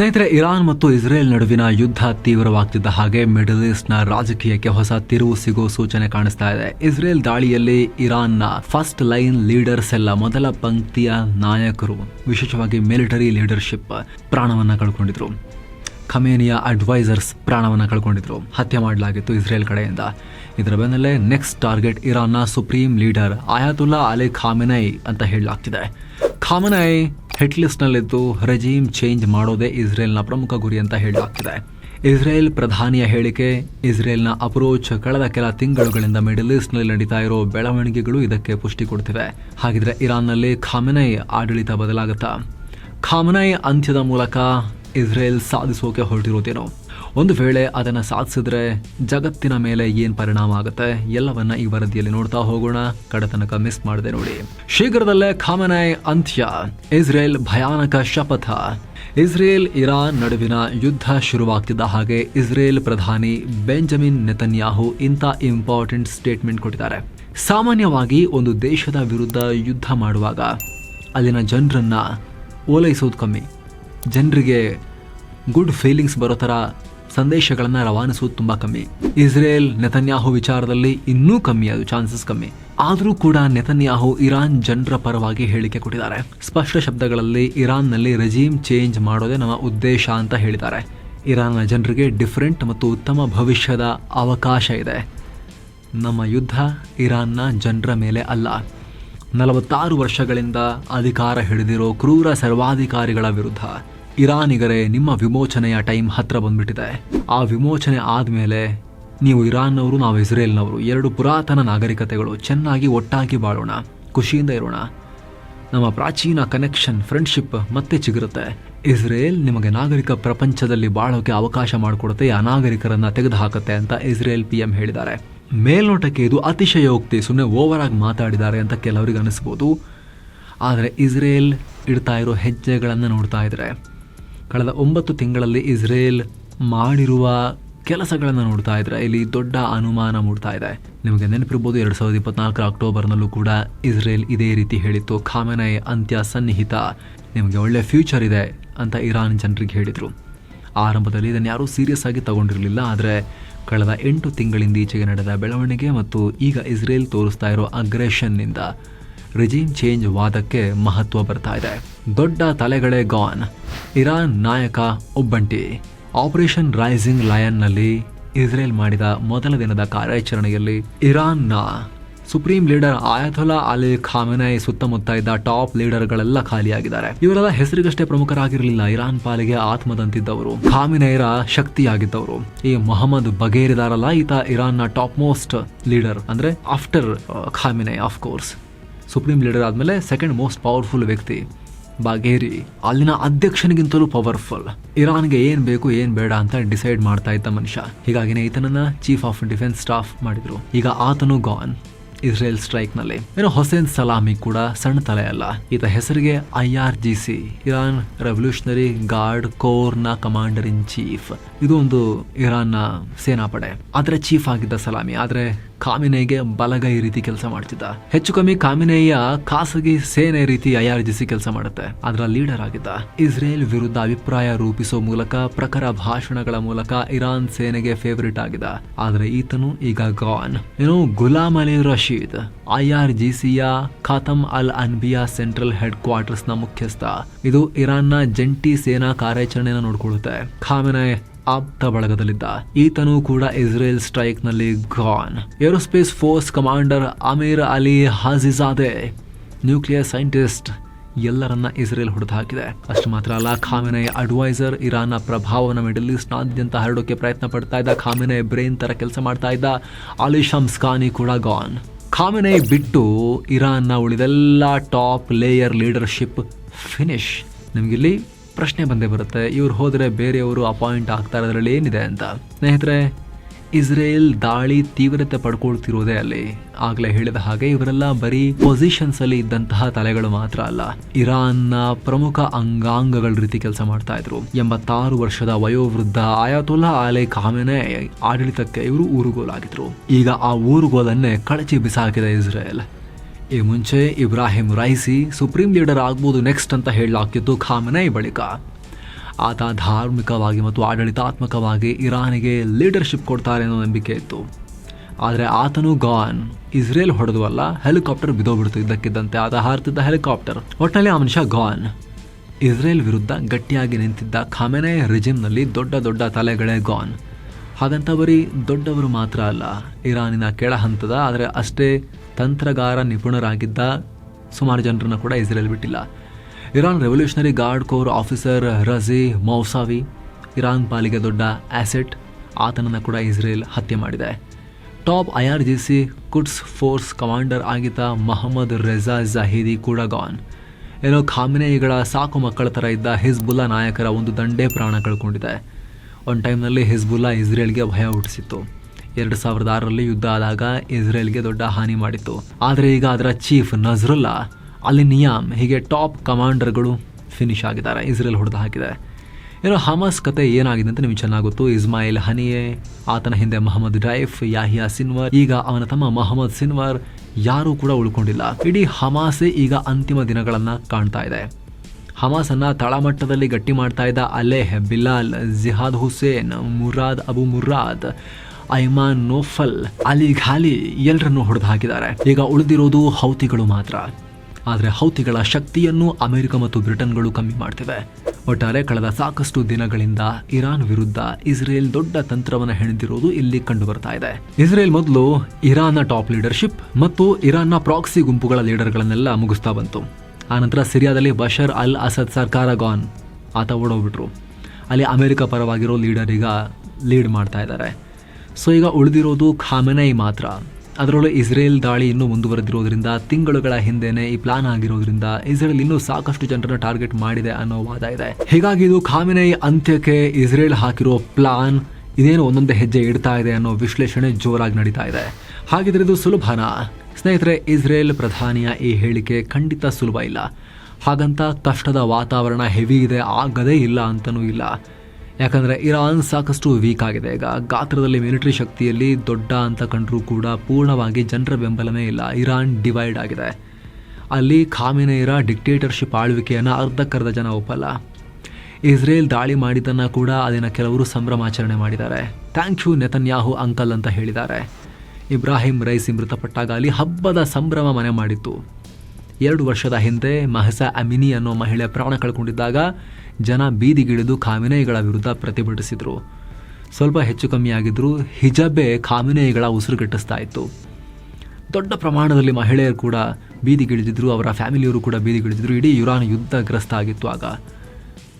ಸ್ನೇಹಿತರೆ, ಇರಾನ್ ಮತ್ತು ಇಸ್ರೇಲ್ ನಡುವಿನ ಯುದ್ಧ ತೀವ್ರವಾಗ್ತಿದ್ದ ಹಾಗೆ ಮಿಡಲ್ ಈಸ್ಟ್ನ ರಾಜಕೀಯಕ್ಕೆ ಹೊಸ ತಿರುವು ಸಿಗೋ ಸೂಚನೆ ಕಾಣಿಸ್ತಾ ಇದೆ. ಇಸ್ರೇಲ್ ದಾಳಿಯಲ್ಲಿ ಇರಾನ್ನ ಫಸ್ಟ್ ಲೈನ್ ಲೀಡರ್ಸ್ ಎಲ್ಲ ಮೊದಲ ಪಂಕ್ತಿಯ ನಾಯಕರು, ವಿಶೇಷವಾಗಿ ಮಿಲಿಟರಿ ಲೀಡರ್ಶಿಪ್ ಪ್ರಾಣವನ್ನ ಕಳ್ಕೊಂಡಿದ್ರು. ಖಮೇನಿಯ ಅಡ್ವೈಸರ್ಸ್ ಪ್ರಾಣವನ್ನು ಕಳ್ಕೊಂಡಿದ್ರು. ಹತ್ಯೆ ಮಾಡಲಾಗಿತ್ತು ಇಸ್ರೇಲ್ ಕಡೆಯಿಂದ. ಇದರ ಬೆನ್ನಲ್ಲೇ ನೆಕ್ಸ್ಟ್ ಟಾರ್ಗೆಟ್ ಇರಾನ್ನ supreme leader Ayatollah Ali Khamenei ಅಂತ ಹೇಳಲಾಗ್ತಿದೆ. ಖಾಮೆನೈ ಹಿಟ್ ರಜೀಮ್ ರೆಜೀಮ್ ಚೇಂಜ್ ಮಾಡೋದೇ ಇಸ್ರೇಲ್ನ ಪ್ರಮುಖ ಗುರಿ ಅಂತ ಹೇಳಲಾಗ್ತಿದೆ. ಇಸ್ರೇಲ್ ಪ್ರಧಾನಿಯ ಹೇಳಿಕೆ, ಇಸ್ರೇಲ್ನ ಅಪ್ರೋಚ್ ಕಳೆದ ಕೆಲ ತಿಂಗಳುಗಳಿಂದ ಮಿಡಲ್ ಈಸ್ಟ್ನಲ್ಲಿ ನಡೀತಾ ಇರೋ ಬೆಳವಣಿಗೆಗಳು ಇದಕ್ಕೆ ಪುಷ್ಟಿ ಕೊಡ್ತಿವೆ. ಹಾಗಿದ್ರೆ ಇರಾನ್ನಲ್ಲಿ ಖಾಮೆನೈ ಆಡಳಿತ ಬದಲಾಗುತ್ತಾ? ಖಾಮನೈ ಅಂತ್ಯದ ಮೂಲಕ ಇಸ್ರೇಲ್ ಸಾಧಿಸೋಕೆ ಹೊರಟಿರೋದೇನೋ? ಒಂದು ವೇಳೆ ಅದನ್ನು ಸಾಧಿಸಿದ್ರೆ ಜಗತ್ತಿನ ಮೇಲೆ ಏನು ಪರಿಣಾಮ ಆಗುತ್ತೆ? ಎಲ್ಲವನ್ನ ಈ ವರದಿಯಲ್ಲಿ ನೋಡ್ತಾ ಹೋಗೋಣ. ಕಡತನಕ ಮಿಸ್ ಮಾಡದೆ ನೋಡಿ. ಶೀಘ್ರದಲ್ಲೇ ಖಾಮನಾಯ್ ಅಂತ್ಯ. ಇಸ್ರೇಲ್ ಭಯಾನಕ ಶಪಥ. ಇಸ್ರೇಲ್, ಇರಾನ್ ನಡುವಿನ ಯುದ್ಧ ಶುರುವಾಗ್ತಿದ್ದ ಹಾಗೆ ಇಸ್ರೇಲ್ ಪ್ರಧಾನಿ ಬೆಂಜಮಿನ್ ನೆತನ್ಯಾಹು ಇಂಥ ಇಂಪಾರ್ಟೆಂಟ್ ಸ್ಟೇಟ್ಮೆಂಟ್ ಕೊಟ್ಟಿದ್ದಾರೆ. ಸಾಮಾನ್ಯವಾಗಿ ಒಂದು ದೇಶದ ವಿರುದ್ಧ ಯುದ್ಧ ಮಾಡುವಾಗ ಅಲ್ಲಿನ ಜನರನ್ನ ಓಲೈಸೋದು ಕಮ್ಮಿ. ಜನರಿಗೆ ಗುಡ್ ಫೀಲಿಂಗ್ಸ್ ಬರೋ ಥರ ಸಂದೇಶಗಳನ್ನು ರವಾನಿಸೋದು ತುಂಬ ಕಮ್ಮಿ. ಇಸ್ರೇಲ್ ನೆತನ್ಯಾಹು ವಿಚಾರದಲ್ಲಿ ಇನ್ನೂ ಕಮ್ಮಿ, ಅದು ಚಾನ್ಸಸ್ ಕಮ್ಮಿ. ಆದರೂ ಕೂಡ ನೆತನ್ಯಾಹು ಇರಾನ್ ಜನರ ಪರವಾಗಿ ಹೇಳಿಕೆ ಕೊಟ್ಟಿದ್ದಾರೆ. ಸ್ಪಷ್ಟ ಶಬ್ದಗಳಲ್ಲಿ ಇರಾನ್ನಲ್ಲಿ ರೆಜೀಮ್ ಚೇಂಜ್ ಮಾಡೋದೇ ನಮ್ಮ ಉದ್ದೇಶ ಅಂತ ಹೇಳಿದ್ದಾರೆ. ಇರಾನ್ನ ಜನರಿಗೆ ಡಿಫರೆಂಟ್ ಮತ್ತು ಉತ್ತಮ ಭವಿಷ್ಯದ ಅವಕಾಶ ಇದೆ. ನಮ್ಮ ಯುದ್ಧ ಇರಾನ್ನ ಜನರ ಮೇಲೆ ಅಲ್ಲ. ನಲವತ್ತಾರು ವರ್ಷಗಳಿಂದ ಅಧಿಕಾರ ಹಿಡಿದಿರೋ ಕ್ರೂರ ಸರ್ವಾಧಿಕಾರಿಗಳ ವಿರುದ್ಧ. ಇರಾನಿಗರೇ, ನಿಮ್ಮ ವಿಮೋಚನೆಯ ಟೈಮ್ ಹತ್ರ ಬಂದ್ಬಿಟ್ಟಿದೆ. ಆ ವಿಮೋಚನೆ ಆದಮೇಲೆ ನೀವು ಇರಾನ್ನವರು, ನಾವು ಇಸ್ರೇಲ್ನವರು, ಎರಡು ಪುರಾತನ ನಾಗರಿಕತೆಗಳು ಚೆನ್ನಾಗಿ ಒಟ್ಟಾಗಿ ಬಾಳೋಣ, ಖುಷಿಯಿಂದ ಇರೋಣ. ನಮ್ಮ ಪ್ರಾಚೀನ ಕನೆಕ್ಷನ್ ಫ್ರೆಂಡ್ಶಿಪ್ ಮತ್ತೆ ಚಿಗುರುತ್ತೆ. ಇಸ್ರೇಲ್ ನಿಮಗೆ ನಾಗರಿಕ ಪ್ರಪಂಚದಲ್ಲಿ ಬಾಳೋಕೆ ಅವಕಾಶ ಮಾಡಿಕೊಡುತ್ತೆ, ಆ ನಾಗರಿಕರನ್ನ ತೆಗೆದುಹಾಕುತ್ತೆ ಅಂತ ಇಸ್ರೇಲ್ ಪಿ ಎಂ ಹೇಳಿದ್ದಾರೆ. ಮೇಲ್ನೋಟಕ್ಕೆ ಇದು ಅತಿಶಯೋಕ್ತಿ ಸುಮ್ಮನೆ ಓವರ್ ಆಗಿ ಮಾತಾಡಿದ್ದಾರೆ ಅಂತ ಕೆಲವರಿಗೆ ಅನಿಸ್ಬೋದು. ಆದರೆ ಇಸ್ರೇಲ್ ಇಡ್ತಾ ಇರೋ ಹೆಜ್ಜೆಗಳನ್ನು ನೋಡ್ತಾ ಇದ್ರೆ ಕಳೆದ ಒಂಬತ್ತು ತಿಂಗಳಲ್ಲಿ ಇಸ್ರೇಲ್ ಮಾಡಿರುವ ಕೆಲಸಗಳನ್ನು ನೋಡ್ತಾ ಇದ್ರೆ ಇಲ್ಲಿ ದೊಡ್ಡ ಅನುಮಾನ ಮೂಡ್ತಾ ಇದೆ. ನಿಮಗೆ ನೆನಪಿರ್ಬೋದು ಎರಡು ಸಾವಿರದ ಇಪ್ಪತ್ನಾಲ್ಕರ ಅಕ್ಟೋಬರ್ನಲ್ಲೂ ಕೂಡ ಇಸ್ರೇಲ್ ಇದೇ ರೀತಿ ಹೇಳಿತ್ತು, ಖಾಮೆನೈ ಅಂತ್ಯ ಸನ್ನಿಹಿತ, ನಿಮಗೆ ಒಳ್ಳೆ ಫ್ಯೂಚರ್ ಇದೆ ಅಂತ ಇರಾನ್ ಜನರಿಗೆ ಹೇಳಿದರು. ಆರಂಭದಲ್ಲಿ ಇದನ್ನು ಯಾರೂ ಸೀರಿಯಸ್ ಆಗಿ ತಗೊಂಡಿರಲಿಲ್ಲ, ಆದರೆ ಕಳೆದ ಎಂಟು ತಿಂಗಳಿಂದ ಈಚೆಗೆ ನಡೆದ ಬೆಳವಣಿಗೆ ಮತ್ತು ಈಗ ಇಸ್ರೇಲ್ ತೋರಿಸ್ತಾ ಇರೋ ಅಗ್ರೆಷನ್ನಿಂದ ರಿಜೀಮ್ ಚೇಂಜ್ ವಾದಕ್ಕೆ ಮಹತ್ವ ಬರ್ತಾ ಇದೆ. ದೊಡ್ಡ ತಲೆಗಳೇ ಗಾನ್ ಇರಾನ್ ನಾಯಕ ಒಬ್ಬಂಟಿ. ಆಪರೇಷನ್ ರೈಸಿಂಗ್ ಲಯನ್ನಲ್ಲಿ ಇಸ್ರೇಲ್ ಮಾಡಿದ ಮೊದಲ ದಿನದ ಕಾರ್ಯಾಚರಣೆಯಲ್ಲಿ ಇರಾನ್ನ supreme leader Ayatollah Ali Khamenei ಸುತ್ತಮುತ್ತ ಇದ್ದ ಟಾಪ್ ಲೀಡರ್ಗಳೆಲ್ಲ ಖಾಲಿಯಾಗಿದ್ದಾರೆ. ಇವರೆಲ್ಲ ಹೆಸರಿಗಷ್ಟೇ ಪ್ರಮುಖರಾಗಿರಲಿಲ್ಲ. ಇರಾನ್ ಪಾಲಿಗೆ ಆತ್ಮದಂತಿದ್ದವರು. ಖಾಮಿನೈರ ಶಕ್ತಿಯಾಗಿದ್ದವರು. ಈ ಮೊಹಮ್ಮದ್ ಬಗೇರಿದಾರಲ್ಲ, ಈತ ಇರಾನ್ನ ಟಾಪ್ ಮೋಸ್ಟ್ ಲೀಡರ್ ಅಂದ್ರೆ after Khamenei of course supreme leader ಆದಮೇಲೆ ಸೆಕೆಂಡ್ ಮೋಸ್ಟ್ ಪವರ್ಫುಲ್ ವ್ಯಕ್ತಿ, ಬಾಗೇರಿ. ಅಲ್ಲಿನ ಅಧ್ಯಕ್ಷನಿಗಿಂತಲೂ ಪವರ್ಫುಲ್ ಇರಾನ್ಗೆ ಏನು ಬೇಕು ಏನು ಬೇಡ ಅಂತ ಡಿಸೈಡ್ ಮಾಡ್ತಾ ಇದ್ದ ಮನುಷ್ಯ. ಹೀಗಾಗಿನೇ ಈತನನ್ನ ಚೀಫ್ ಆಫ್ ಡಿಫೆನ್ಸ್ ಸ್ಟಾಫ್ ಮಾಡಿದ್ರು. ಈಗ ಆತನು ಗಾನ್ ಇಸ್ರೇಲ್ ಸ್ಟ್ರೈಕ್ನಲ್ಲಿ ಏನು ಹೊಸೇನ್ ಸಲಾಮಿ ಕೂಡ ಸಣ್ಣ ತಲೆ ಅಲ್ಲ ಈತ ಹೆಸರಿಗೆ I R G C, Iran revolutionary guard ಕೋರ್ನ commander in chief ಇದು ಒಂದು ಇರಾನ್ನ ಸೇನಾಪಡೆ. ಆದರೆ ಚೀಫ್ ಆಗಿದ್ದ ಸಲಾಮಿ. ಆದ್ರೆ ಕಾಮಿನೈಗೆ ಬಲಗೈ ರೀತಿ ಕೆಲಸ ಮಾಡ್ತಿದ್ದ. ಹೆಚ್ಚು ಕಮ್ಮಿ ಕಾಮಿನೈಯ ಖಾಸಗಿ ಸೇನೆ ರೀತಿ ಐಆರ್ ಆರ್ ಜಿ ಸಿ ಕೆಲಸ ಮಾಡುತ್ತೆ. ಅದರ ಲೀಡರ್ ಆಗಿದ್ದ. ಇಸ್ರೇಲ್ ವಿರುದ್ಧ ಅಭಿಪ್ರಾಯ ರೂಪಿಸೋ ಮೂಲಕ ಪ್ರಖರ ಭಾಷಣಗಳ ಮೂಲಕ ಇರಾನ್ ಸೇನೆಗೆ ಫೇವರಿಟ್ ಆಗಿದ ಆದ್ರೆ ಈತನು ಈಗ ಗಾನ್ ಏನು Gholam Ali Rashid IR R G ಸಿಯ ಖಾತಮ್ ಅಲ್ ಅನ್ಬಿಯಾ ಸೆಂಟ್ರಲ್ ಹೆಡ್ ಕ್ವಾರ್ಟರ್ಸ್ನ ಮುಖ್ಯಸ್ಥ. ಇದು ಇರಾನ್ನ ಜಂಟಿ ಸೇನಾ ಕಾರ್ಯಾಚರಣೆಯನ್ನು ನೋಡ್ಕೊಳ್ಳುತ್ತೆ. ಖಾಮೆನೈ ಆಪ್ತ ಬಳಗದಲ್ಲಿದ್ದ. ಈತನೂ ಕೂಡ Israel ಸ್ಟ್ರೈಕ್ನಲ್ಲಿ gone aerospace force commander Amir Ali Hajizadeh nuclear scientist ಎಲ್ಲರನ್ನ ಇಸ್ರೇಲ್ ಹೊಡೆದು ಹಾಕಿದೆ ಅಷ್ಟು ಮಾತ್ರ ಅಲ್ಲ, ಖಾಮೆನೈ ಅಡ್ವೈಸರ್ ಇರಾನ್ನ ಪ್ರಭಾವನ ಮಿಡಲ್ ಈಸ್ಟ್ನಾದ್ಯಂತ ಹರಡೋಕೆ ಪ್ರಯತ್ನ ಪಡ್ತಾ ಇದ್ದ. ಖಾಮೆನೈ ಬ್ರೇನ್ ತರ ಕೆಲಸ ಮಾಡ್ತಾ ಇದ್ದ. ಅಲಿ ಶಮ್ಸ್ಖಾನಿ ಕೂಡ ಗಾನ್ ಖಾಮೆನೈ ಬಿಟ್ಟು ಇರಾನ್ನ ಉಳಿದೆಲ್ಲ ಟಾಪ್ ಲೇಯರ್ ಲೀಡರ್ಶಿಪ್ ಫಿನಿಶ್. ನಿಮ್ಗಿಲ್ಲಿ ಪ್ರಶ್ನೆ ಬಂದೇ ಬರುತ್ತೆ. ಇವ್ರು ಹೋದರೆ ಬೇರೆಯವರು ಅಪಾಯಿಂಟ್ ಆಗ್ತಾ ಇರೋದ್ರಲ್ಲಿ ಏನಿದೆ ಅಂತ. ಸ್ನೇಹಿತರೆ, ಇಸ್ರೇಲ್ ದಾಳಿ ತೀವ್ರತೆ ಪಡ್ಕೊಳ್ತಿರೋದೇ ಅಲ್ಲಿ. ಆಗ್ಲೇ ಹೇಳಿದ ಹಾಗೆ ಇವರೆಲ್ಲ ಬರೀ ಪೊಸಿಷನ್ಸ್ ಅಲ್ಲಿ ಇದ್ದಂತಹ ತಲೆಗಳು ಮಾತ್ರ ಅಲ್ಲ. ಇರಾನ್ನ ಪ್ರಮುಖ ಅಂಗಾಂಗಗಳ ರೀತಿ ಕೆಲಸ ಮಾಡ್ತಾ ಇದ್ರು. ಎಂಬತ್ತಾರು ವರ್ಷದ ವಯೋವೃದ್ಧ ಆಯಾತುಲ್ಲಾ ಅಲೆ ಕಾಮೆನೆ ಆಡಳಿತಕ್ಕೆ ಇವರು ಊರುಗೋಲಾಗಿದ್ರು. ಈಗ ಆ ಊರುಗೋಲನ್ನೇ ಕಳಚಿ ಬಿಸಾಕಿದೆ ಇಸ್ರೇಲ್. ಈ ಮುಂಚೆ ಇಬ್ರಾಹಿಂ ರೈಸಿ ಸುಪ್ರೀಂ ಲೀಡರ್ ಆಗ್ಬೋದು ನೆಕ್ಸ್ಟ್ ಅಂತ ಹೇಳಲಾಗ್ತಿತ್ತು ಖಾಮನೆ ಬಳಿಕ. ಆತ ಧಾರ್ಮಿಕವಾಗಿ ಮತ್ತು ಆಡಳಿತಾತ್ಮಕವಾಗಿ ಇರಾನಿಗೆ ಲೀಡರ್ಶಿಪ್ ಕೊಡ್ತಾರೆ ಅನ್ನೋ ನಂಬಿಕೆ ಇತ್ತು. ಆದರೆ ಆತನು ಗಾನ್, ಇಸ್ರೇಲ್ ಹೊಡೆದು ಅಲ್ಲ, ಹೆಲಿಕಾಪ್ಟರ್ ಬಿದ್ದೋಗ್ಬಿಡ್ತು ಇದ್ದಕ್ಕಿದ್ದಂತೆ ಆತ ಹಾರ್ತಿದ್ದ ಹೆಲಿಕಾಪ್ಟರ್. ಒಟ್ಟಿನಲ್ಲಿ ಆ ಮನುಷ್ಯ ಗಾನ್. ಇಸ್ರೇಲ್ ವಿರುದ್ಧ ಗಟ್ಟಿಯಾಗಿ ನಿಂತಿದ್ದ ಖಾಮೆನೆ ರಿಜಿಮ್ನಲ್ಲಿ ದೊಡ್ಡ ದೊಡ್ಡ ತಲೆಗಳೇ ಗಾನ್. ಹಾಗಂತ ಬರೀ ದೊಡ್ಡವರು ಮಾತ್ರ ಅಲ್ಲ, ಇರಾನಿನ ಕೆಳ ಹಂತದ ಆದರೆ ಅಷ್ಟೇ ತಂತ್ರಗಾರ ನಿಪುಣರಾಗಿದ್ದ ಸುಮಾರು ಜನರನ್ನು ಕೂಡ ಇಸ್ರೇಲ್ ಬಿಟ್ಟಿಲ್ಲ. Iran revolutionary guard corps officer Razi Mousavi, Iran ಪಾಲಿಗೆ ದೊಡ್ಡ ಆಸೆಟ್, ಆತನನ್ನು ಕೂಡ ಇಸ್ರೇಲ್ ಹತ್ಯೆ ಮಾಡಿದೆ. Top I R G C Quds force commander ಆಗಿದ್ದ ಮೊಹಮ್ಮದ್ ರೆಜಾ ಜಹೀದಿ ಕೂಡ ಗಾನ್. ಏನೋ ಖಾಮಿನೇಯಿಗಳ ಸಾಕು ಮಕ್ಕಳ ಥರ ಇದ್ದ ಹಿಜ್ಬುಲ್ಲಾ ನಾಯಕರ ಒಂದು ದಂಡೇ ಪ್ರಾಣ ಕಳ್ಕೊಂಡಿದೆ. ಒಂದು ಟೈಮ್ನಲ್ಲಿ ಹಿಜ್ಬುಲ್ಲಾ ಇಸ್ರೇಲ್ಗೆ ಭಯ ಹುಟ್ಟಿಸಿತ್ತು. ಎರಡು ಸಾವಿರದ ಆರರಲ್ಲಿ ಯುದ್ಧ ಆದಾಗ ಇಸ್ರೇಲ್ಗೆ ದೊಡ್ಡ ಹಾನಿ ಮಾಡಿತ್ತು. ಆದರೆ ಈಗ ಅದರ ಚೀಫ್ ನಜ್ರುಲ್ಲಾ ಅಲ್ಲಿ ನಿಯಾಮ್ ಹೀಗೆ ಟಾಪ್ ಕಮಾಂಡರ್ಗಳು ಫಿನಿಶ್ ಆಗಿದ್ದಾರೆ, ಇಸ್ರೇಲ್ ಹೊಡೆದು ಹಾಕಿದೆ. ಏನೋ ಹಮಾಸ್ ಕತೆ ಏನಾಗಿದೆ ಅಂತ ನಿಮಗೆ ಚೆನ್ನಾಗುತ್ತು ಇಸ್ಮಾಯಿಲ್ ಹನಿಯೆ, ಆತನ ಹಿಂದೆ ಮೊಹಮ್ಮದ್ ಡೈಫ್ ಯಾಹಿಯಾ ಸಿನ್ವರ್, ಈಗ ಅವನ ತಮ್ಮ ಮೊಹಮ್ಮದ್ ಸಿನ್ವರ್ ಯಾರೂ ಕೂಡ ಉಳ್ಕೊಂಡಿಲ್ಲ. ಇಡೀ ಹಮಾಸೆ ಈಗ ಅಂತಿಮ ದಿನಗಳನ್ನು ಕಾಣ್ತಾ ಇದೆ. ಹಮಾಸನ್ನು ತಳಮಟ್ಟದಲ್ಲಿ ಗಟ್ಟಿ ಮಾಡ್ತಾ ಇದ್ದ ಅಲೆಹ್ ಬಿಲಾಲ್, ಜಿಹಾದ್ ಹುಸೇನ್, ಮುರಾದ್ ಅಬು ಮುರಾದ್ ಐಮಾನ್ ನೋಫಲ್ ಅಲಿ ಘಾಲಿ ಎಲ್ಲರನ್ನು ಹೊಡೆದು ಹಾಕಿದ್ದಾರೆ. ಈಗ ಉಳಿದಿರೋದು ಹೌತಿಗಳು ಮಾತ್ರ. ಆದರೆ ಹೌತಿಗಳ ಶಕ್ತಿಯನ್ನು ಅಮೆರಿಕ ಮತ್ತು ಬ್ರಿಟನ್ಗಳು ಕಮ್ಮಿ ಮಾಡ್ತಿವೆ. ಒಟ್ಟಾರೆ ಕಳೆದ ಸಾಕಷ್ಟು ದಿನಗಳಿಂದ ಇರಾನ್ ವಿರುದ್ಧ ಇಸ್ರೇಲ್ ದೊಡ್ಡ ತಂತ್ರವನ್ನು ಹೆಣೆದಿರೋದು ಇಲ್ಲಿ ಕಂಡು ಬರ್ತಾ ಇದೆ. ಇಸ್ರೇಲ್ ಮೊದಲು ಇರಾನ್ನ ಟಾಪ್ ಲೀಡರ್ಶಿಪ್ ಮತ್ತು ಇರಾನ್ನ ಪ್ರಾಕ್ಸಿ ಗುಂಪುಗಳ ಲೀಡರ್ಗಳನ್ನೆಲ್ಲ ಮುಗಿಸ್ತಾ ಬಂತು. ಆನಂತರ ಸಿರಿಯಾದಲ್ಲಿ ಬಷರ್ ಅಲ್ ಅಸದ್ ಸರ್ಕಾರ ಗಾನ್. ಆತ ಓಡೋಗ್ಬಿಟ್ರು. ಅಲ್ಲಿ ಅಮೆರಿಕ ಪರವಾಗಿರೋ ಲೀಡರ್ ಈಗ ಲೀಡ್ ಮಾಡ್ತಾ ಇದ್ದಾರೆ. ಸೊ ಈಗ ಉಳಿದಿರೋದು ಖಾಮೆನೈ ಮಾತ್ರ. ಅದರಲ್ಲೂ ಇಸ್ರೇಲ್ ದಾಳಿ ಇನ್ನೂ ಮುಂದುವರೆದಿರೋದ್ರಿಂದ ತಿಂಗಳುಗಳ ಹಿಂದೆನೆ ಈ ಪ್ಲಾನ್ ಆಗಿರೋದ್ರಿಂದ ಇಸ್ರೇಲ್ ಇನ್ನೂ ಸಾಕಷ್ಟು ಜನರನ್ನ ಟಾರ್ಗೆಟ್ ಮಾಡಿದೆ ಅನ್ನೋ ವಾದ ಇದೆ. ಹೀಗಾಗಿ ಇದು ಖಾಮೆನೈ ಅಂತ್ಯಕ್ಕೆ ಇಸ್ರೇಲ್ ಹಾಕಿರೋ ಪ್ಲಾನ್ ಇದೇನು ಒಂದೊಂದೇ ಹೆಜ್ಜೆ ಇಡ್ತಾ ಇದೆ ಅನ್ನೋ ವಿಶ್ಲೇಷಣೆ ಜೋರಾಗಿ ನಡೀತಾ ಇದೆ. ಹಾಗಿದ್ರೆ ಇದು ಸುಲಭನಾ? ಸ್ನೇಹಿತರೆ, ಇಸ್ರೇಲ್ ಪ್ರಧಾನಿಯ ಈ ಹೇಳಿಕೆ ಖಂಡಿತ ಸುಲಭ ಇಲ್ಲ. ಹಾಗಂತ ಕಷ್ಟದ ವಾತಾವರಣ ಹೆವಿ ಇದೆ, ಆಗದೇ ಇಲ್ಲ ಅಂತನೂ ಇಲ್ಲ. ಯಾಕಂದರೆ ಇರಾನ್ ಸಾಕಷ್ಟು ವೀಕ್ ಆಗಿದೆ. ಈಗ ಗಾತ್ರದಲ್ಲಿ ಮಿಲಿಟರಿ ಶಕ್ತಿಯಲ್ಲಿ ದೊಡ್ಡ ಅಂತ ಕಂಡರೂ ಕೂಡ ಪೂರ್ಣವಾಗಿ ಜನರ ಬೆಂಬಲನೇ ಇಲ್ಲ. ಇರಾನ್ ಡಿವೈಡ್ ಆಗಿದೆ. ಅಲ್ಲಿ ಖಾಮಿನೇರ ಡಿಕ್ಟೇಟರ್ಶಿಪ್ ಆಳ್ವಿಕೆಯನ್ನು ಅರ್ಧಕ್ಕರ್ಧ ಜನ ಒಪ್ಪಲ್ಲ. ಇಸ್ರೇಲ್ ದಾಳಿ ಮಾಡಿದ್ದನ್ನು ಕೂಡ ಅದನ್ನು ಕೆಲವರು ಸಂಭ್ರಮಾಚರಣೆ ಮಾಡಿದ್ದಾರೆ. ಥ್ಯಾಂಕ್ ಯು ನೆತನ್ಯಾಹು ಅಂಕಲ್ ಅಂತ ಹೇಳಿದ್ದಾರೆ. ಇಬ್ರಾಹಿಂ ರೈಸಿ ಮೃತಪಟ್ಟಾಗ ಅಲ್ಲಿ ಹಬ್ಬದ ಸಂಭ್ರಮ ಮನೆ ಮಾಡಿತ್ತು. ಎರಡು ವರ್ಷದ ಹಿಂದೆ ಮಹಸಾ ಅಮಿನಿ ಅನ್ನೋ ಮಹಿಳೆ ಪ್ರಾಣ ಕಳ್ಕೊಂಡಿದ್ದಾಗ ಜನ ಬೀದಿಗಿಳಿದು ಖಾಮಿನೇಯಿಗಳ ವಿರುದ್ಧ ಪ್ರತಿಭಟಿಸಿದರು. ಸ್ವಲ್ಪ ಹೆಚ್ಚು ಕಮ್ಮಿ ಆಗಿದ್ರು ಹಿಜಬೆ ಖಾಮಿನೇಯಿಗಳ ಉಸಿರುಗಟ್ಟಿಸ್ತಾ ಇತ್ತು ದೊಡ್ಡ ಪ್ರಮಾಣದಲ್ಲಿ ಮಹಿಳೆಯರು ಕೂಡ ಬೀದಿಗಿಳಿದಿದ್ರು, ಅವರ ಫ್ಯಾಮಿಲಿಯವರು ಕೂಡ ಬೀದಿಗಿಳಿದಿದ್ರು, ಇಡೀ ಇರಾನ್ ಯುದ್ಧಗ್ರಸ್ತ ಆಗಿತ್ತು ಆಗ.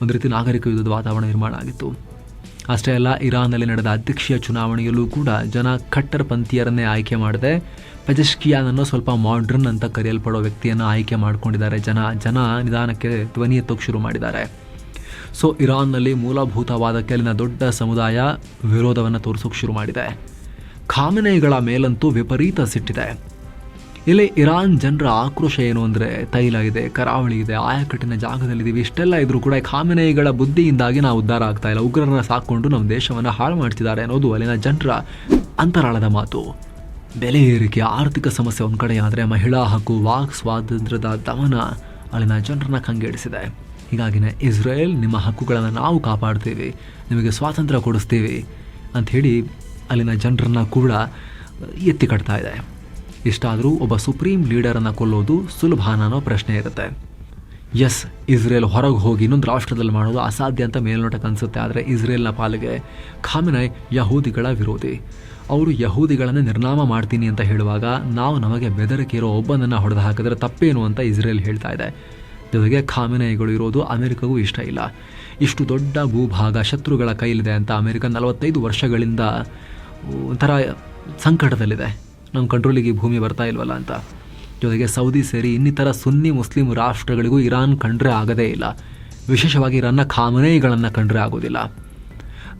ಒಂದು ರೀತಿ ನಾಗರಿಕ ಯುದ್ಧದ ವಾತಾವರಣ ನಿರ್ಮಾಣ ಆಗಿತ್ತು. ಅಷ್ಟೇ ಅಲ್ಲ, ಇರಾನ್ನಲ್ಲಿ ನಡೆದ ಅಧ್ಯಕ್ಷೀಯ ಚುನಾವಣೆಯಲ್ಲೂ ಕೂಡ ಜನ ಕಟ್ಟರ್ ಪಂಥೀಯರನ್ನೇ ಆಯ್ಕೆ ಮಾಡದೆ ಪೆಜೆಶ್ಕಿಯಾನ್ ಸ್ವಲ್ಪ ಮಾಡ್ರನ್ ಅಂತ ಕರೆಯಲ್ಪಡೋ ವ್ಯಕ್ತಿಯನ್ನು ಆಯ್ಕೆ ಮಾಡಿಕೊಂಡಿದ್ದಾರೆ. ಜನ ಜನ ನಿಧಾನಕ್ಕೆ ಧ್ವನಿ ಎತ್ತೋಕೆ ಶುರು ಮಾಡಿದ್ದಾರೆ. ಸೊ ಇರಾನ್ನಲ್ಲಿ ಮೂಲಭೂತವಾದಕ್ಕೆ ಅಲ್ಲಿನ ದೊಡ್ಡ ಸಮುದಾಯ ವಿರೋಧವನ್ನು ತೋರಿಸೋಕೆ ಶುರು ಮಾಡಿದೆ. ಖಾಮಿನೇಯಿಗಳ ಮೇಲಂತೂ ವಿಪರೀತ ಸಿಟ್ಟಿದೆ. ಇಲ್ಲಿ ಇರಾನ್ ಜನರ ಆಕ್ರೋಶ ಏನು ಅಂದರೆ ತೈಲ ಇದೆ, ಕರಾವಳಿ ಇದೆ, ಆಯಕಟ್ಟಿನ ಜಾಗದಲ್ಲಿದ್ದೀವಿ ಇಷ್ಟೆಲ್ಲ ಇದ್ರೂ ಕೂಡ ಖಾಮನೆಗಳ ಬುದ್ಧಿಯಿಂದಾಗಿ ನಾವು ಉದ್ಧಾರ ಆಗ್ತಾ ಇಲ್ಲ. ಉಗ್ರರನ್ನ ಸಾಕೊಂಡು ನಮ್ಮ ದೇಶವನ್ನು ಹಾಳು ಮಾಡ್ತಿದ್ದಾರೆ ಅನ್ನೋದು ಅಲ್ಲಿನ ಜನರ ಅಂತರಾಳದ ಮಾತು. ಬೆಲೆ ಏರಿಕೆ, ಆರ್ಥಿಕ ಸಮಸ್ಯೆ ಒಂದು ಕಡೆ ಮಹಿಳಾ ಹಕ್ಕು, ವಾಕ್ ಸ್ವಾತಂತ್ರ್ಯದ ದಮನ ಅಲ್ಲಿನ ಜನರನ್ನ ಕಂಗೆಡಿಸಿದೆ. ಹೀಗಾಗಿನೇ ಇಸ್ರೇಲ್ ನಿಮ್ಮ ಹಕ್ಕುಗಳನ್ನು ನಾವು ಕಾಪಾಡ್ತೇವೆ, ನಿಮಗೆ ಸ್ವಾತಂತ್ರ್ಯ ಕೊಡಿಸ್ತೇವೆ ಅಂಥೇಳಿ ಅಲ್ಲಿನ ಜನರನ್ನ ಕೂಡ ಎತ್ತಿ ಕಟ್ತಾ ಇದೆ. ಇಷ್ಟಾದರೂ ಒಬ್ಬ ಸುಪ್ರೀಂ ಲೀಡರನ್ನು ಕೊಲ್ಲೋದು ಸುಲಭ ಅನ್ನೋ ಪ್ರಶ್ನೆ ಇರುತ್ತೆ. ಎಸ್, ಇಸ್ರೇಲ್ ಹೊರಗೆ ಹೋಗಿ ಇನ್ನೊಂದು ರಾಷ್ಟ್ರದಲ್ಲಿ ಮಾಡೋದು ಅಸಾಧ್ಯ ಅಂತ ಮೇಲ್ನೋಟಕ್ಕೆ ಅನಿಸುತ್ತೆ, ಆದರೆ ಇಸ್ರೇಲ್ನ ಪಾಲಿಗೆ ಖಾಮಿನೈ ಯಹೂದಿಗಳ ವಿರೋಧಿ. ಅವರು ಯಹೂದಿಗಳನ್ನು ನಿರ್ನಾಮ ಮಾಡ್ತೀನಿ ಅಂತ ಹೇಳುವಾಗ ನಾವು ನಮಗೆ ಬೆದರಿಕೆ ಇರೋ ಒಬ್ಬನನ್ನು ಹೊಡೆದು ಹಾಕಿದ್ರೆ ತಪ್ಪೇನು ಅಂತ ಇಸ್ರೇಲ್ ಹೇಳ್ತಾ ಇದೆ. ಜೊತೆಗೆ ಖಾಮಿನೈಗಳು ಇರೋದು ಅಮೆರಿಕಗೂ ಇಷ್ಟ ಇಲ್ಲ. ಇಷ್ಟು ದೊಡ್ಡ ಭೂಭಾಗ ಶತ್ರುಗಳ ಕೈಲಿದೆ ಅಂತ ಅಮೆರಿಕ ನಲವತ್ತೈದು ವರ್ಷಗಳಿಂದ ಒಂಥರ ಸಂಕಟದಲ್ಲಿದೆ. ನಮ್ಮ ಕಂಟ್ರೋಲಿಗೆ ಭೂಮಿ ಬರ್ತಾ ಇಲ್ವಲ್ಲ ಅಂತ. ಜೊತೆಗೆ ಸೌದಿ ಸೇರಿ ಇನ್ನಿತರ ಸುನ್ನಿ ಮುಸ್ಲಿಂ ರಾಷ್ಟ್ರಗಳಿಗೂ ಇರಾನ್ ಕಂಡ್ರೆ ಆಗದೇ ಇಲ್ಲ. ವಿಶೇಷವಾಗಿ ಇರಾನ್ನ ಖಾಮನೆಗಳನ್ನು ಕಂಡ್ರೆ ಆಗೋದಿಲ್ಲ.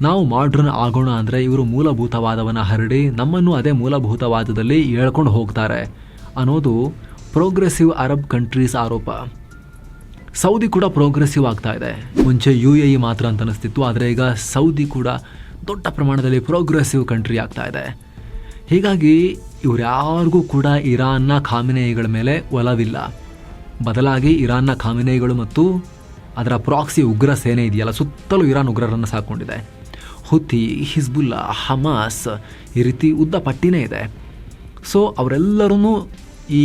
ನಾವು ಮಾಡ್ರನ್ ಆಗೋಣ ಅಂದರೆ ಇವರು ಮೂಲಭೂತವಾದವನ್ನು ಹರಡಿ ನಮ್ಮನ್ನು ಅದೇ ಮೂಲಭೂತವಾದದಲ್ಲಿ ಹೇಳ್ಕೊಂಡು ಹೋಗ್ತಾರೆ ಅನ್ನೋದು ಪ್ರೋಗ್ರೆಸಿವ್ ಅರಬ್ ಕಂಟ್ರೀಸ್ ಆರೋಪ. ಸೌದಿ ಕೂಡ ಪ್ರೋಗ್ರೆಸಿವ್ ಆಗ್ತಾ ಇದೆ. ಮುಂಚೆ ಯು ಎ ಇ ಮಾತ್ರ ಅಂತ ಅನಿಸ್ತಿತ್ತು, ಆದರೆ ಈಗ ಸೌದಿ ಕೂಡ ದೊಡ್ಡ ಪ್ರಮಾಣದಲ್ಲಿ ಪ್ರೋಗ್ರೆಸಿವ್ ಕಂಟ್ರಿ ಆಗ್ತಾ ಇದೆ. ಹೀಗಾಗಿ ಇವ್ರ್ಯಾರಿಗೂ ಕೂಡ ಇರಾನ್ನ ಖಾಮಿನೇಯಿಗಳ ಮೇಲೆ ಒಲವಿಲ್ಲ. ಬದಲಾಗಿ ಇರಾನ್ನ ಖಾಮಿನೇಯಿಗಳು ಮತ್ತು ಅದರ ಪ್ರಾಕ್ಸಿ ಉಗ್ರ ಸೇನೆ ಇದೆಯಲ್ಲ, ಸುತ್ತಲೂ ಇರಾನ್ ಉಗ್ರರನ್ನು ಸಾಕೊಂಡಿದೆ. ಹುತಿ ಹಿಜ್ಬುಲ್ಲಾ, ಹಮಾಸ್ ಈ ರೀತಿ ಉದ್ದ ಪಟ್ಟಿನೇ ಇದೆ. ಸೊ ಅವರೆಲ್ಲರೂ ಈ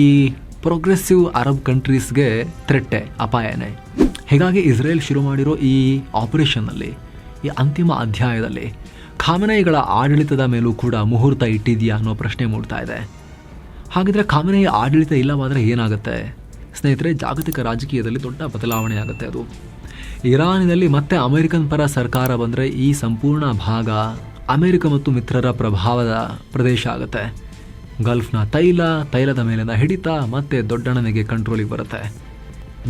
ಪ್ರೋಗ್ರೆಸಿವ್ ಅರಬ್ ಕಂಟ್ರೀಸ್ಗೆ ಥ್ರೆಟ್ಟೆ ಅಪಾಯನೇ. ಹೀಗಾಗಿ ಇಸ್ರೇಲ್ ಶುರು ಮಾಡಿರೋ ಈ ಆಪರೇಷನ್ನಲ್ಲಿ, ಈ ಅಂತಿಮ ಅಧ್ಯಾಯದಲ್ಲಿ ಖಾಮನೈಗಳ ಆಡಳಿತದ ಮೇಲೂ ಕೂಡ ಮುಹೂರ್ತ ಇಟ್ಟಿದೆಯಾ ಅನ್ನೋ ಪ್ರಶ್ನೆ ಮೂಡ್ತಾ ಇದೆ. ಹಾಗಿದ್ರೆ ಖಾಮಿನೈ ಆಡಳಿತ ಇಲ್ಲವಾದರೆ ಏನಾಗುತ್ತೆ? ಸ್ನೇಹಿತರೆ, ಜಾಗತಿಕ ರಾಜಕೀಯದಲ್ಲಿ ದೊಡ್ಡ ಬದಲಾವಣೆ ಆಗುತ್ತೆ ಅದು. ಇರಾನಿನಲ್ಲಿ ಮತ್ತೆ ಅಮೆರಿಕನ್ ಪರ ಸರ್ಕಾರ ಬಂದರೆ ಈ ಸಂಪೂರ್ಣ ಭಾಗ ಅಮೆರಿಕ ಮತ್ತು ಮಿತ್ರರ ಪ್ರಭಾವದ ಪ್ರದೇಶ ಆಗುತ್ತೆ. ಗಲ್ಫ್ನ ತೈಲ, ತೈಲದ ಮೇಲಿನ ಹಿಡಿತ ಮತ್ತೆ ದೊಡ್ಡಣ್ಣನಿಗೆ ಕಂಟ್ರೋಲಿಗೆ ಬರುತ್ತೆ.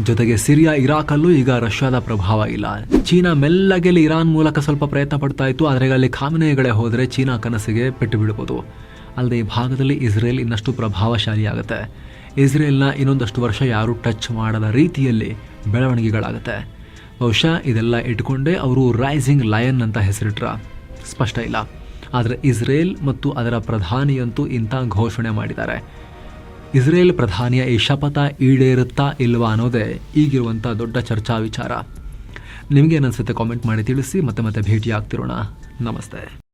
ಜೊತೆಗೆ ಸಿರಿಯಾ ಇರಾಕಲ್ಲೂ ಈಗ ರಷ್ಯಾದ ಪ್ರಭಾವ ಇಲ್ಲ. ಚೀನಾ ಮೆಲ್ಲಗೆಲಿ ಇರಾನ್ ಮೂಲಕ ಸ್ವಲ್ಪ ಪ್ರಯತ್ನ ಪಡ್ತಾ ಇತ್ತು, ಆದರೆ ಅಲ್ಲಿ ಖಾಮನೆಗಳೇ ಹೋದರೆ ಚೀನಾ ಕನಸಿಗೆ ಪೆಟ್ಟು ಬಿಡಬಹುದು ಅಲ್ಲದೆ ಈ ಭಾಗದಲ್ಲಿ ಇಸ್ರೇಲ್ ಇನ್ನಷ್ಟು ಪ್ರಭಾವಶಾಲಿ ಆಗುತ್ತೆ ಇಸ್ರೇಲ್ನ ಇನ್ನೊಂದಷ್ಟು ವರ್ಷ ಯಾರೂ ಟಚ್ ಮಾಡದ ರೀತಿಯಲ್ಲಿ ಬೆಳವಣಿಗೆಗಳಾಗುತ್ತೆ. ಬಹುಶಃ ಇದೆಲ್ಲ ಇಟ್ಕೊಂಡೇ ಅವರು ರೈಸಿಂಗ್ ಲಯನ್ ಅಂತ ಹೆಸರಿಟ್ರ. ಸ್ಪಷ್ಟ ಇಲ್ಲ. ಆದರೆ ಇಸ್ರೇಲ್ ಮತ್ತು ಅದರ ಪ್ರಧಾನಿಯಂತೂ ಇಂಥ ಘೋಷಣೆ ಮಾಡಿದ್ದಾರೆ. ಇಸ್ರೇಲ್ ಪ್ರಧಾನಿಯ ಈ ಶಪಥ ಈಡೇರುತ್ತಾ ಇಲ್ವಾ ಅನ್ನೋದೇ ಈಗಿರುವಂಥ ದೊಡ್ಡ ಚರ್ಚಾ ವಿಚಾರ. ನಿಮಗೇನನ್ಸುತ್ತೆ ಕಾಮೆಂಟ್ ಮಾಡಿ ತಿಳಿಸಿ, ಮತ್ತೆ ಮತ್ತೆ ಭೇಟಿ ಆಗ್ತಿರೋಣ ನಮಸ್ತೆ.